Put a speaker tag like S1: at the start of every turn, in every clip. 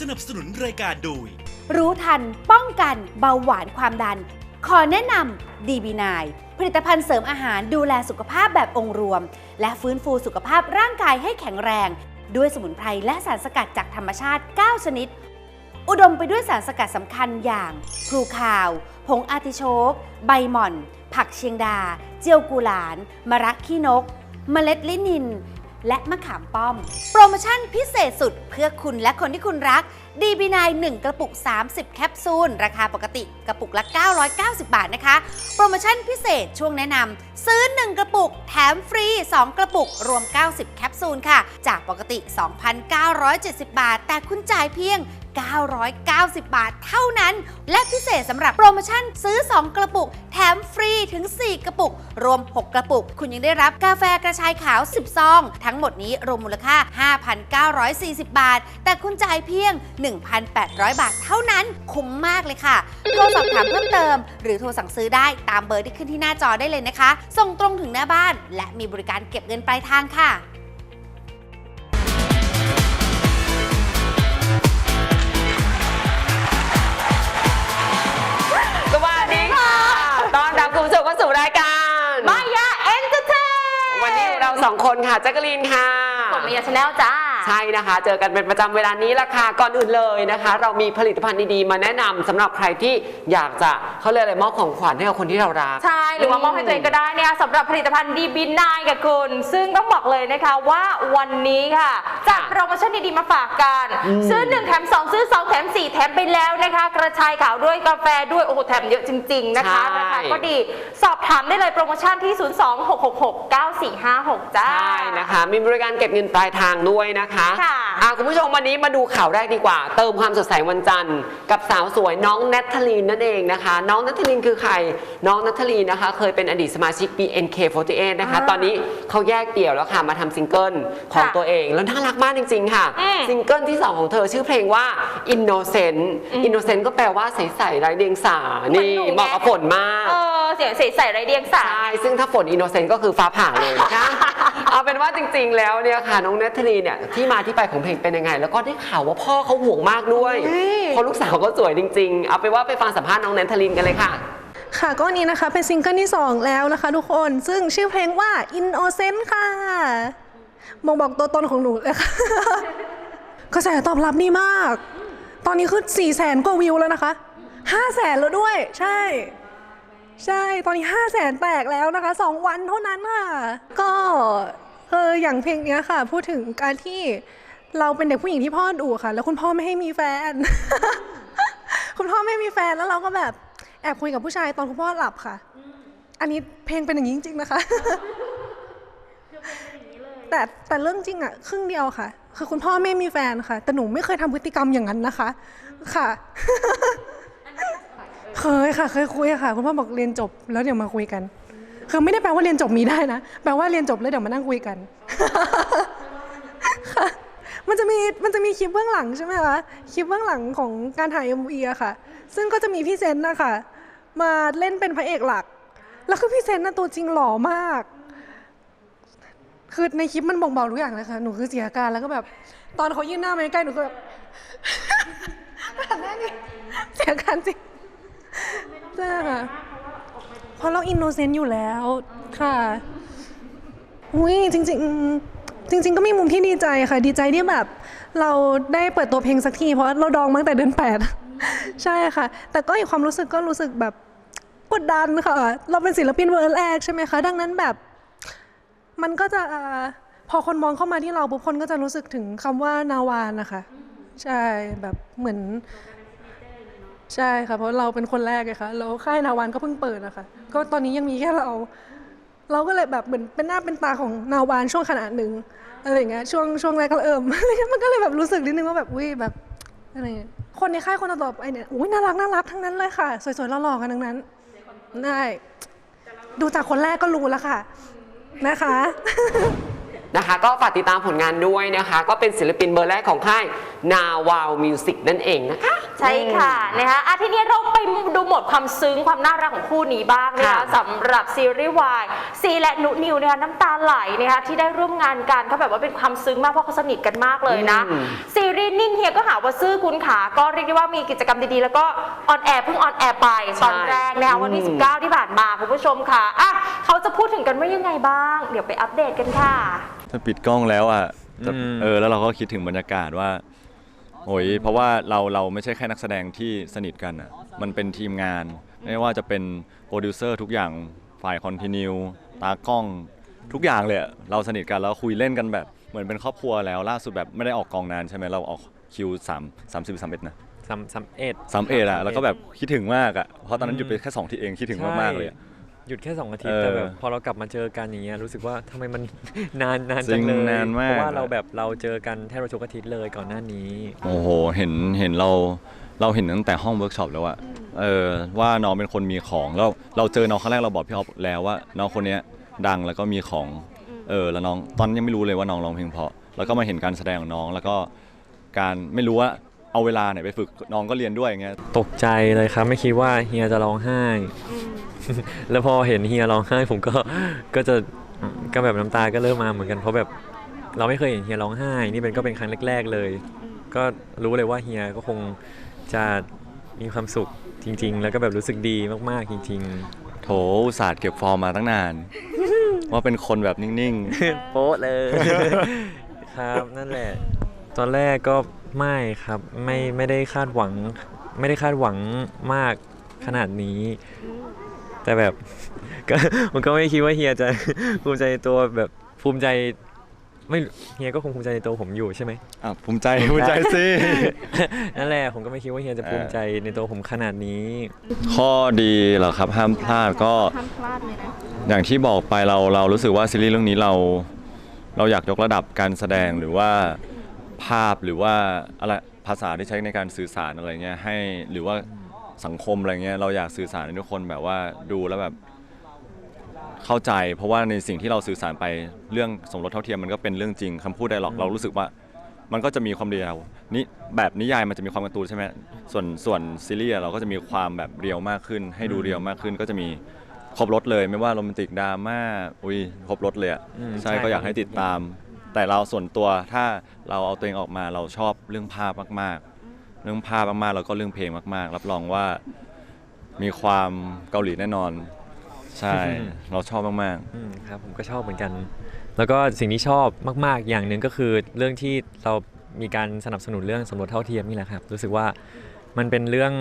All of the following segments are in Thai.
S1: สนับสนุนรายการโดย
S2: รู้ทันป้องกันเบาหวานความดัน ขอแนะนำดีบีนายผลิตภัณฑ์เสริมอาหารดูแลสุขภาพแบบองค์รวม และฟื้นฟูสุขภาพร่างกายให้แข็งแรง ด้วยสมุนไพรและสารสกัดจากธรรมชาติ 9 ชนิด อุดมไปด้วยสารสกัดสำคัญอย่างพลูคาว ผงอาร์ติโชก ใบหม่อน ผักเชียงดา เจียวกุหลาน มะระขี้นก เมล็ดลินิน และมะขามป้อม โปรโมชั่นพิเศษสุดเพื่อคุณและคนที่คุณรักดีบีนาย1กระปุก 30 แคปซูล ราคาปกติกระปุกละ 990 บาทนะคะ โปรโมชั่นพิเศษช่วงแนะนำซื้อ 1 กระปุก แถมฟรี 2 กระปุก รวม 90 แคปซูลค่ะ จากปกติ 2,970 บาท แต่คุณจ่ายเพียง 990 บาทเท่านั้น และพิเศษสำหรับโปรโมชั่นซื้อ 2 กระปุก แถมฟรีถึง 4 กระปุก รวม 6 กระปุก คุณยังได้รับกาแฟกระชายขาว 10 ซอง ทั้งหมดนี้รวมมูลค่า 5,940 บาท แต่คุณจ่ายเพียง 1,800 บาทเท่านั้น คุ้มมากเลยค่ะ โทรสอบถามเพิ่มเติม หรือโทรสั่งซื้อได้ตามเบอร์ที่ขึ้นที่หน้าจอได้เลยนะคะ ส่งตรงถึงหน้าบ้าน และมีบริการเก็บเงินปลายทางค่ะ
S3: สองคนค่ะแจ๊กกะลีนค่ะ
S4: กดมียาชาแนลจ้า
S3: ใช่นะคะ เจอกันเป็นประจำเวลานี้ละค่ะ ก่อนอื่นเลยนะคะ เรามีผลิตภัณฑ์ดีๆ มาแนะนำสำหรับใครที่อยากจะเขาเรียกอะไรมอบของขวัญให้กับคนที่เรารัก
S4: ใช่ หรือว่ามอบให้ตัวเองก็ได้นะคะสำหรับผลิตภัณฑ์ดีบินนายกับคุณ ซึ่งต้องบอกเลยนะคะว่าวันนี้ค่ะจัดโปรโมชั่นดีๆมาฝากกัน
S3: อืม
S4: ซื้อ1แถม2ซื้อ2แถม4แถมไปแล้วนะคะ กระชายขาวด้วยกาแฟด้วยโอ้โหแถมเยอะจริง ๆ นะคะราคาก็ดีสอบถามได้เลยโปรโมชั่นที่ 026669456จ้า
S3: ใช่นะคะ มีบริการเก็บเงินปลายทางด้วยนะคะ
S4: ค่ะ
S3: อะคุณผู้ชมวันนี้มาดูข่าวแรกดีกว่า เติมความสดใสวันจันทร์ กับสาวสวยน้องแนทธลีนนั่นเองนะคะ น้องแนทธลีนคือใคร น้องแนทธลีนนะคะ เคยเป็นอดีตสมาชิก BNK48 นะคะ
S4: อ่า
S3: ตอนนี้เขาแยกเดี่ยวแล้วค่ะมาทำซิงเกิลของ
S4: ค่ะ
S3: ตัวเอง แล้วน่ารักมากจริง ๆ ค่ะ
S4: อืม
S3: ซิงเกิลที่ 2 ของเธอชื่อเพลงว่า Innocent Innocent ก็แปลว่าใสๆไร้เดียงสานี่
S4: เหมือนหนูไง
S3: เหมาะกับฝนมาก
S4: เออเสียงใสๆไรเดียงสา
S3: ใช่ ซึ่งถ้าฝนอินโนเซนต์ก็คือฟ้าผ่าเลยนะคะ เอาเป็นว่าจริง ๆ แล้วเนี่ยค่ะน้องเนทธลีเนี่ยที่มาที่ไปของเพลงเป็นยังไง แล้วก็ได้ข่าวว่าพ่อเขาห่วงมากด้วย
S4: เฮ้ย
S3: เพราะลูกสาวก็สวยจริง ๆ เอาไปนว่าไปฟังสัมภาษณ์น้องเนทธลีนกันเลยค่ะ
S5: ค่ะก็วันนี้นะคะเป็นซิงเกิลที่ 2 แล้วนะคะทุกคนซึ่งชื่อเพลงว่า Innocent ค่ะมองบอกตัวตนของหนูเลยค่ะกระแสตอบรับดีมาก ตอนนี้คือ4 0 0แสนกว่าวิวแล้วนะคะ5 0 0แสนแล้วด้วย ใช่ ใช่ ตอนนี้5 0 0แสนแตกแล้วนะคะ2วันเท่านั้นค่ะ ก็เอออย่างเพลงเนี้ยค่ะ พูดถึงการที่เราเป็นเด็กผู้หญิงที่พ่อดุค่ะ แล้วคุณพ่อไม่ให้มีแฟน คุณพ่อไม่มีแฟนแล้วเราก็แบบแอบคุยกับผู้ชายตอนคุณพ่อหลับค่ะ อันนี้เพลงเป็นอย่างนี้จริงๆนะคะแต่แต่เรื่องจริงอะครึ่งเดียวค่ะ คือคุณพ่อไม่มีแฟนค่ะ แต่หนูไม่เคยทำพฤติกรรมอย่างนั้นนะคะ ค่ะ เคยค่ะ เคยคุยค่ะ คุณพ่อบอกเรียนจบ แล้วเดี๋ยวมาคุยกัน คือไม่ได้แปลว่าเรียนจบมีได้นะ แปลว่าเรียนจบแล้วเดี๋ยวมานั่งคุยกันมันจะมีมันจะมีคลิปเบื้องหลังใช่ไหมคะคลิปเบื้องหลังของการถ่าย MV อะค่ะ ซึ่งก็จะมีพี่เซนนะคะมาเล่นเป็นพระเอกหลัก แล้วคือพี่เซนน่ะตัวจริงหล่อมาก คือในคลิปมันบ่งบอกทุกอย่างเลยค่ะหนูคือเสียอาการแล้วก็แบบ ตอนเขายื่นหน้ามาใกล้หนูก็แบบแบบนั้เสียอาการจริงใช่ค่ะ เพราะเราอินโนเซนต์อยู่แล้วค่ะอุ้ยจริง ๆ จริง ๆ ก็มีมุมที่ดีใจค่ะ ดีใจที่แบบ เราได้เปิดตัวเพลงสักที เพราะเราดองมาตั้งแต่เดือนแปดใช่ค่ะ แต่ก็อีกความรู้สึกก็รู้สึกแบบกดดันค่ะ เราเป็นศิลปินเวอร์แรกใช่ไหมคะ ดังนั้นแบบ มันก็จะพอคนมองเข้ามาที่เราปุ๊บคนก็จะรู้สึกถึงคำว่านาวานนะคะ ใช่แบบเหมือน ใช่ค่ะเพราะเราเป็นคนแรกไงคะแล้วค่ายนาวานก็เพิ่งเปิดนะคะก็ตอนนี้ยังมีแค่เรา เราก็เลยแบบเหมือนเป็นหน้าเป็นตาของนาวานช่วงขนาดหนึ่งอะไรอย่างเงี้ยช่วงช่วงแรกก็เริ่มอะไรเงี้ยมันก็เลยแบบรู้สึกนิดนึงว่าแบบอุ้ยแบบอะไรเงี้ยคนในค่ายคนต่อไปเนี่ยอุ้ยน่ารักน่ารักทั้งนั้นเลยค่ะ สวยๆหล่อๆกันทั้งนั้นได้ดูจากคนแรกก็รู้แล้วค่ะนะคะ
S3: นะคะ ก็ฝากติดตามผลงานด้วยนะคะ ก็เป็นศิลปินเบอร์แรกของค่ายนาวาวมิวสิกนั่นเองนะคะ
S4: ใช่ค่ะนะคะอะทีนี้เราไปดูโหมดความซึ้งความน่ารักของคู่นี้บ้างนะคะ
S3: ค่ะ
S4: สำหรับซีรีส์วายซีและนุนิวนะคะน้ำตาไหลนะคะที่ได้ร่วมงานกันเขาแบบว่าเป็นความซึ้งมากเพราะเขาสนิทกันมากเลยนะ
S3: อืม
S4: ซีรีส์นิ่งเฮียก็หาว่าซื่อคุณขาก็เรียกได้ว่ามีกิจกรรมดีๆ แล้วก็ออนแอร์เพิ่งออนแอร์ไปตอนแรกนะคะวันที่
S3: อืม
S4: 19 ที่ผ่านมาคุณผู้ชมค่ะอะเขาจะพูดถึงกันว่ายังไงบ้าง เดี๋ยวไปอัปเดตกันค่ะ
S6: ถ้าปิดกล้องแล้วอะจะ
S7: อืม
S6: เออแล้วเราก็คิดถึงบรรยากาศว่า โอ้ยเพราะว่าเราเราไม่ใช่แค่นักแสดงที่สนิทกันอะมันเป็นทีมงาน ไม่ว่าจะเป็นโปรดิวเซอร์ทุกอย่างฝ่ายคอนติเนียตากล้องทุกอย่างเลยอะเราสนิทกันแล้วคุยเล่นกันแบบเหมือนเป็นครอบครัวแล้วล่าสุดแบบไม่ได้ออกกองนานใช่ไหมเราออกคิวสามสามสิบสามเอ็ดนะ
S7: สามสามเอ็ด
S6: สามเอ็ดอะแล้วก็แบบคิดถึงมากอะเพราะตอนนั้นหยุดไปแค่สองทีเองคิดถึงมากๆเลยอะ
S7: หยุดแค่2อาทิตย์
S6: เออ
S7: แต่แบบพอเรากลับมาเจอกันอย่างเงี้ยรู้สึกว่าทำไมมัน นานนาน
S6: จริ
S7: จั
S6: ง
S7: งเลย
S6: นานมาก
S7: เพราะว่าเราแบบเราเจอกันแทบจะทุกอาทิตย์เลยก่อนหน้านี้
S6: โอ้โห เห็น เห็นเรา เราเห็นตั้งแต่ห้องเวิร์กช็อปแล้วอะเออ ว่าน้องเป็นคนมีของ แล้ว เราเจอน้องครั้งแรกเราบอกพี่ออฟแล้วว่า น้องคนเนี้ยดังแล้วก็มีของ เออ แล้วน้อง ตอนนนยังไม่รู้เลยว่าน้องร้องเพลงเพราะ แล้วก็มาเห็นการแสดงของน้อง แล้วก็การไม่รู้ว่าเอาเวลาไหนไปฝึก น้องก็เรียนด้วยอย่างเงี้ย
S7: ตกใจเลยครับ ไม่คิดว่าเฮียจะร้องไห้ แล้วพอเห็นเฮียร้องไห้ผมก็ก็จะก็แบบน้ำตาก็เริ่มมาเหมือนกันเพราะแบบเราไม่เคยเห็นเฮียร้องไห้ นี่เป็นก็เป็นครั้งแรก ๆเลย ก็รู้เลยว่าเฮียก็คงจะมีความสุขจริง ๆ แล้วก็แบบรู้สึกดีมากๆจริง ๆ
S6: โถอุตส่าห์เก็บฟอร์มมาตั้งนาน ว่าเป็นคนแบบนิ่ง
S7: โป๊ะเลย ครับนั่นแหละ ตอนแรกก็ไม่ครับไม่ไม่ได้คาดหวัง ไม่ได้คาดหวังมากขนาดนี้ แต่แบบก็ผมก็ไม่คิดว่าเฮียจะภูมิใจในตัวแบบภูมิใจ ไม่เฮียก็คงภูมิใจในตัวผมอยู่ใช่ไหม
S6: ๆอะภูมิใจภูมิใจสิ
S7: นั่นแหละผมก็ไม่คิดว่าเฮียจะภูมิใจในตัวผมขนาดนี้
S6: ข้อดีเหรอครับห้ามพลาดก็อย่างที่บอกไปเราเรารู้สึกว่าซีรีส์เรื่องนี้เรา เราอยากยกระดับการแสดงหรือว่าภาพหรือว่าอะไรภาษาที่ใช้ในการสื่อสารอะไรเงี้ยให้หรือว่า สังคมอะไรเงี้ยเราอยากสื่อสารให้ทุกคนแบบว่าดูแล้วแบบเข้าใจ เพราะว่าในสิ่งที่เราสื่อสารไปเรื่องสมรสเท่าเทียมมันก็เป็นเรื่องจริงคำพูดไดร็อกเรารู้สึกว่า มันก็จะมีความเรียวนี่แบบนิยายมันจะมีความการ์ตูนใช่ไหมส่วนส่วนซีรีส์อะเราก็จะมีความแบบเรียวมากขึ้น ให้ดูเรียวมากขึ้นก็จะมีครบรถเลยไม่ว่าโรแมนติกดราม่าอุ้ยครบรถเลยอะ
S7: อืม
S6: ใช่
S7: ใช่
S6: ก็อยากให้ติดตาม แต่เราส่วนตัวถ้าเราเอาตัวเองออกมาเราชอบเรื่องภาพมากๆ เรื่องภาพมากๆแล้วก็เรื่องเพลงมาก ๆ รับรองว่ามีความเกาหลีแน่นอน ใช่ เราชอบมากๆ
S7: อืมครับผมก็ชอบเหมือนกัน แล้วก็สิ่งที่ชอบมากๆ อย่างหนึ่งก็คือเรื่องที่เรามีการสนับสนุนเรื่องสมรสเท่าเทียมนี่แหละครับ รู้สึกว่ามันเป็นเรื่อง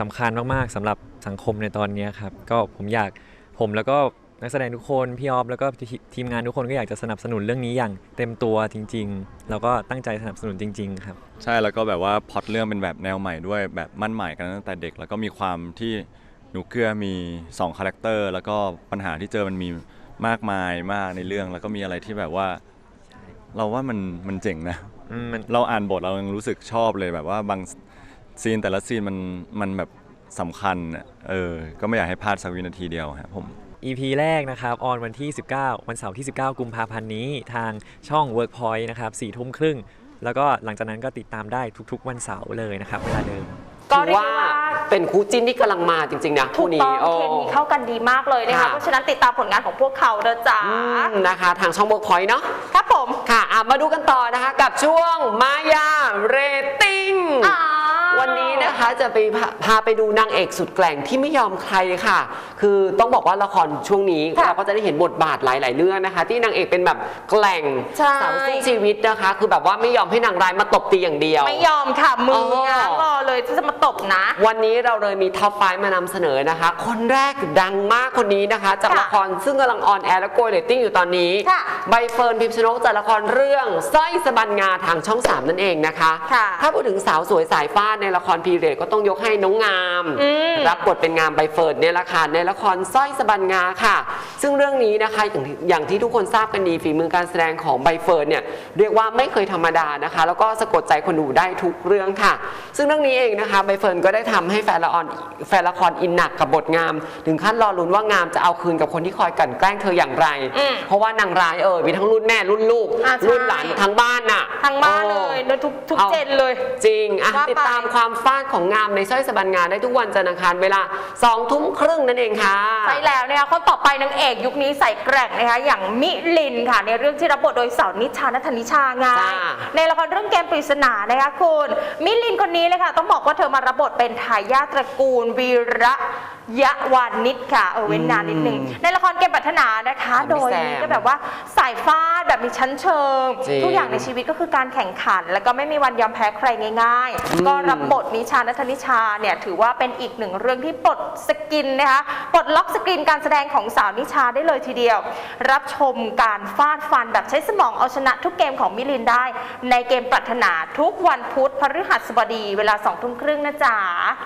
S7: สำคัญมากๆสำหรับสังคมในตอนนี้ครับ ก็ผมอยากผมแล้วก็ นักแสดงทุกคนพี่ออฟแล้วก็ทีมงานทุกคนก็อยากจะสนับสนุนเรื่องนี้อย่างเต็มตัวจริง ๆ แล้วก็ตั้งใจสนับสนุนจริง ๆ ครับ
S6: ใช่แล้วก็แบบว่าพอตเรื่องเป็นแบบแนวใหม่ด้วยแบบมั่นหมายกันตั้งแต่เด็ก แล้วก็มีความที่หนูเกลือมี2คาแรคเตอร์แล้วก็ปัญหาที่เจอมันมีมากมายมากในเรื่อง แล้วก็มีอะไรที่แบบว่า เราว่ามันมันเจ๋งนะ
S7: น
S6: เราอ่านบทเรายังรู้สึกชอบเลยแบบว่าบางซีนแต่ละซีนมันมันแบบสำคัญเออ ก็ไม่อยากให้พลาดสักวินาทีเดียวครับผม
S7: EP แรกนะครับออนวันที่ 19 วันเสาร์ที่ 19 กุมภาพันธ์นี้ทางช่อง Workpoint นะครับ4ทุ่มครึ่ง แล้วก็หลังจากนั้นก็ติดตามได้ทุกๆ วันเสาร์เลยนะครับเวลาเดิม
S4: ก็
S3: ถือ
S4: เรียก
S3: ว่า
S4: ว่า
S3: เป็นคู่จิ้นที่กำลังมาจริง ๆ นะ
S4: ถู
S3: คู่
S4: ก
S3: นี้
S4: ต้อง
S3: โอ้
S4: เคมีเข้ากันดีมากเลยนะคะ
S3: ค่ะ
S4: เพราะฉะนั้นติดตามผลงานของพวกเขาเด้อจ้า
S3: อืมนะคะ ทางช่องเวิร์กพอยต์เนาะ
S4: ครับผม
S3: ค่ะอะ มาดูกันต่อนะคะ กับช่วงมายาเรตติ้ง
S4: อ่า
S3: วันนี้นะคะจะไปพาพาไปดูนางเอกสุดแกร่งที่ไม่ยอมใครค่ะ คือต้องบอกว่าละครช่วงนี้
S4: ค่ะ
S3: เราก็จะได้เห็นบทบาทหลาย ๆ เรื่องนะคะ ที่นางเอกเป็นแบบแกร่ง
S4: ใช่
S3: สาวสู้ชีวิตนะคะ คือแบบว่าไม่ยอมให้นางร้ายมาตบตีอย่างเดียว
S4: ไม่ยอมค่ะมือ
S3: อ๋อ
S4: ง้างรอเลยที่จะมาตบนะ
S3: วันนี้เราเลยมีท็อปไฟมานำเสนอนะคะ คนแรกดังมากคนนี้นะคะ จาก
S4: ค่ะ
S3: ละครซึ่งกำลังออนแอร์และโกยเรตติ้งอยู่ตอนนี้
S4: ค่ะ
S3: ใบเฟิร์นพิมพ์ชนกจากละครเรื่องสร้อยสะบันงาทางช่อง 3 นั่นเองนะคะ
S4: ค่ะ
S3: ถ้าพูดถึงสาวสวยสายฟ้าดในละครพีเรียดก็ต้องยกให้น้องงาม
S4: อืม
S3: รับบทเป็นงามใบเฟิร์นเนี่ยแหละค่ะในละครสร้อยสะบันงาค่ะ ซึ่งเรื่องนี้นะคะอย่างที่อย่างที่ทุกคนทราบกันดีฝีมือการแสดงของใบเฟิร์นเนี่ยเรียกว่าไม่เคยธรรมดานะคะ แล้วก็สะกดใจคนดูได้ทุกเรื่องค่ะ ซึ่งเรื่องนี้เองนะคะใบเฟิร์นก็ได้ทำให้แฟนละครแฟนละครอินหนักกับบทงาม ถึงขั้นรอลุ้นว่างามจะเอาคืนกับคนที่คอยกลั่นแกล้งเธออย่างไร
S4: อืม
S3: เพราะว่านางร้ายเออมีทั้งรุ่นแม่รุ่นลูก
S4: อ่าใช่
S3: รุ่นหลานทั้งบ้านน่ะ
S4: ทั้งบ้านเลยเนอะทุกทุก
S3: อา
S4: เจนเลย
S3: จริง อะ
S4: ว่าไป
S3: ติดตามความฟาดของงามในสร้อยสะบันงาได้ทุกวันจันทร์อังคารเวลา2ทุ่มครึ่งนั่นเองค่ะ
S4: ใช่แล้วนะคะคนต่อไปนางเอกยุคนี้ใส่แกร่งนะคะอย่างมิลินค่ะ ในเรื่องที่รับบทโดยสาวนิชานัทนิชาไง
S3: จ้า
S4: ในละครเรื่องเกมปริศนานะคะคุณ มิลินคนนี้เลยค่ะ ต้องบอกว่าเธอมารับบทเป็นทายาทตระกูลวีระยะวานิชค่ะเออเว้นนานนิดนึง ในละครเกมปรารถนานะคะ
S3: ของพี่
S4: โดย
S3: แซม
S4: มีก็แบบว่าสายฟา ดแบบมีชั้นเชิง
S3: จริง
S4: ทุกอย่างในชีวิตก็คือการแข่งขัน แล้วก็ไม่มีวันยอมแพ้ใครง่าย
S3: อืม
S4: ๆ ก็รับบทนิชานัทนิชาเนี่ยถือว่าเป็นอีกหนึ่งเรื่องที่ปลดสกินนะคะปลดล็อกสกินการแสดงของสาวนิชาได้เลยทีเดียว รับชมการฟาดฟันแบบใช้สมองเอาชนะทุกเกมของมิลินได้ ในเกมปรารถนาทุกวันพุธพฤหัสบดีเวลาสองทุ่มครึ่งนะจ๊ะ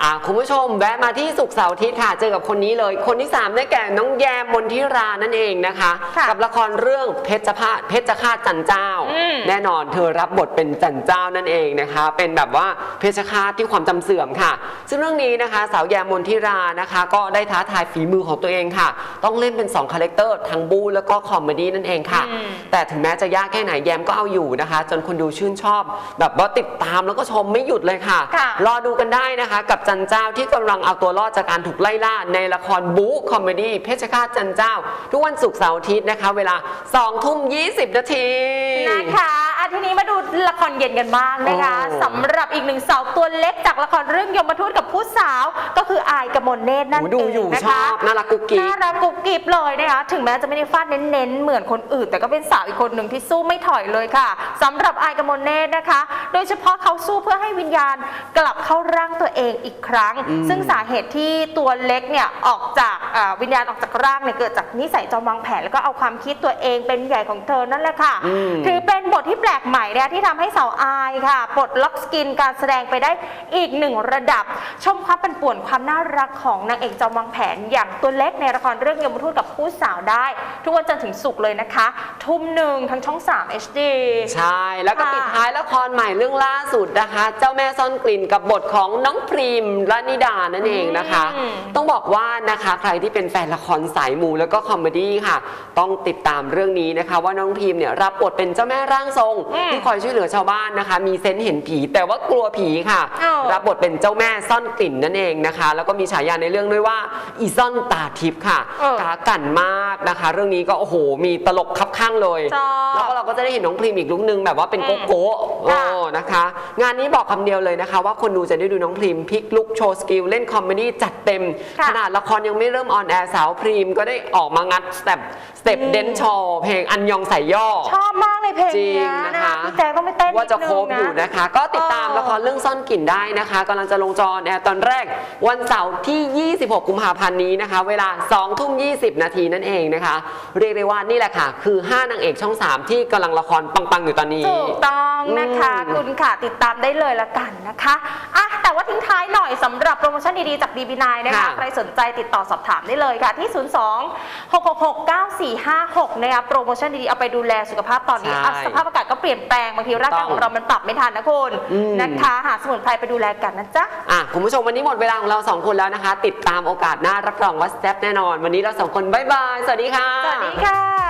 S3: อะคุณผู้ชมแวะมาที่สุกร์เสาร์อาทิตย์ค่ะ เจอกับคนนี้เลย คนที่ 3 ได้แก่น้องแยมมนทิรานั่นเองนะคะ
S4: ค่ะ
S3: กับละครเรื่องเพชรพาเพชรฆาตจันเจ้า
S4: อืม
S3: แน่นอนเธอรับบทเป็นจันเจ้านั่นเองนะคะ เป็นแบบว่าเพชรฆาตที่ความจำเสื่อมค่ะ ซึ่งเรื่องนี้นะคะ สาวแยมมนทิรานะคะ ก็ได้ท้าทายฝีมือของตัวเองค่ะ ต้องเล่นเป็น2คาแรคเตอร์ทั้งบูแล้วก็คอมเมดี้นั่นเองค่ะ
S4: อืม
S3: แต่ถึงแม้จะยากแค่ไหนแยมก็เอาอยู่นะคะ จนคนดูชื่นชอบ แบบว่าติดตามแล้วก็ชมไม่หยุดเลยค่ะ
S4: ค่ะ
S3: รอดูกันได้นะคะ กับจันเจ้าที่กำลังเอาตัวรอดจากการถูกไล่ล่าในละครบู๊คอมเมดี้เพชรฆาตจันเจ้า ทุกวันศุกร์เสาร์อาทิตย์นะคะ เวลา2ทุ่ม20นาที
S4: นะคะอะทีนี้มาดูละครเย็นกันบ้างนะคะ
S3: โอ้
S4: สำหรับอีกหนึ่งสาวตัวเล็กจากละครเรื่องยมทูตกับผู้สาวก็คืออายกมลเนตรนั่น
S3: โอ้
S4: เอ
S3: ดู
S4: ง
S3: อยู่
S4: นะ
S3: ช
S4: คะ
S3: อบน่ารักกุ๊กกิ๊ก
S4: น่ารักกุ๊บกิ๊บเลยนะคะถึงแม้จะไม่ได้ฟาดเน้นๆ เหมือนคนอื่น แต่ก็เป็นสาวอีกคนหนึ่งที่สู้ไม่ถอยเลยค่ะสำหรับอายกมลเนตรนะคะ โดยเฉพาะเขาสู้เพื่อให้วิญญาณกลับเข้าร่างตัวเองอีกครั้ง
S3: อืม
S4: ซึ่งสาเหตุที่ตัวเล็กเนี่ยออกจากอ่าวิญญาณออกจากร่างเนี่ยเกิดจากนิสัยจอมวางแผนแล้วก็เอาความคิดตัวเองเป็นใหญ่ของเธอนั่นแหละค่ะ
S3: อืม
S4: ถือเป็นบทที่แปลกใหม่เนี่ยที่ทำให้สาวอายค่ะปลดล็อกสกินการแสดงไปได้อีกหนึ่งระดับ ชมความปั่นป่วนความน่ารักของนางเอกจอมวางแผนอย่างตัวเล็กในละครเรื่องยมทูตกับผู้สาวได้ ทุกวันจันทร์ถึงศุกร์เลยนะคะ ทุ่มหนึ่งทั้งช่อง 3 HD
S3: ใช่ แล้วก็
S4: ค่ะ
S3: ปิดท้ายละครใหม่เรื่องล่าสุดนะคะ เจ้าแม่ซ่อนกลิ่นกับบทของน้องพรีมรานิดานั่นเองนะคะ
S4: อืม
S3: ต้องบอกว่านะคะใครที่เป็นแฟนละครสายมูแล้วก็คอมเมดี้ค่ะ ต้องติดตามเรื่องนี้นะคะว่าน้องพรีมเนี่ยรับบทเป็นเจ้าแม่ร่างทรง
S4: อืม
S3: ที่คอยช่วยเหลือชาวบ้านนะคะ มีเซนส์เห็นผี แต่ว่ากลัวผีค่ะ
S4: อ้าว
S3: รับบทเป็นเจ้าแม่ซ่อนกลิ่นนั่นเองนะคะ แล้วก็มีฉายาในเรื่องด้วยว่าอีซ่อนตาทิพย์ค่ะ
S4: เออ
S3: กากันมากนะคะ เรื่องนี้ก็โอ้โหมีตลกคับข้างเลย
S4: ชอบ
S3: แล้วก็เราก็จะได้เห็นน้องพรีมอีกลุกนึงแบบว่าเป็นโกโก้
S4: ค่ะ
S3: โอ้นะคะ งานนี้บอกคำเดียวเลยนะคะ ว่าคนดูจะได้ดูน้องพรีมพลิกลุกโชว์สกิลเล่นคอมเมดี้จัดเต็ม
S4: ค่ะ
S3: ขนาดละครยังไม่เริ่มออนแอร์สาวพรีมก็ได้ออกมางัดสเต็ปสเต็ป
S4: อืม
S3: เดนชอเพลงอันยองใส่ย่อ
S4: ชอบมากเลยเพลง
S3: จริง
S4: เนี้ย
S3: นะ
S4: นะคะคะพี่แจ๊คต้องไปเต้น
S3: ว่าจะ
S4: นิด
S3: โค
S4: นึ
S3: รงอยู่นะคะ ก็ติดตาม
S4: เออ
S3: ละครเรื่องซ่อนกลิ่นได้นะคะกำลังจะลงจอออนแอร์ตอนแรกวันเสาร์ที่ 26 กุมภาพันธ์นี้นะคะ เวลา2ทุ่ม20 นาทีนั่นเองนะคะ เรียกได้ว่านี่แหละค่ะ คือ 5 นางเอกช่อง 3 ที่กำลังละครปัง ๆ อยู่ตอนนี้
S4: ถูกต้องนะคะ
S3: อืม
S4: คุณค่ะติดตามได้เลยละกันนะคะอะแต่ว่าทิ้งท้ายหน่อยสำหรับโปรโมชั่นดีๆจาก DB9 นะคะ
S3: ค่ะ
S4: ใครสนใจติดต่อสอบถามได้เลยค่ะที่ 02 666 9456นะคะโปรโมชั่นดีๆเอาไปดูแลสุขภาพตอนนี้
S3: ใช่
S4: อะสภาพอากาศก็เปลี่ยนแปลงบางทีร่างกายของเรามันปรับไม่ทันนะคุณ
S3: อืม
S4: นะคะหาสมุนไพรไปดูแลกันนะจ๊ะ
S3: อะคุณผู้ชมวันนี้หมดเวลาของเราสองคนแล้วนะคะ ติดตามโอกาสหน้ารับรองว่าแซ่บแน่นอน วันนี้เราสองคนบ๊ายบาย สวัสดีค่ะ
S4: สวัสดีค่ะ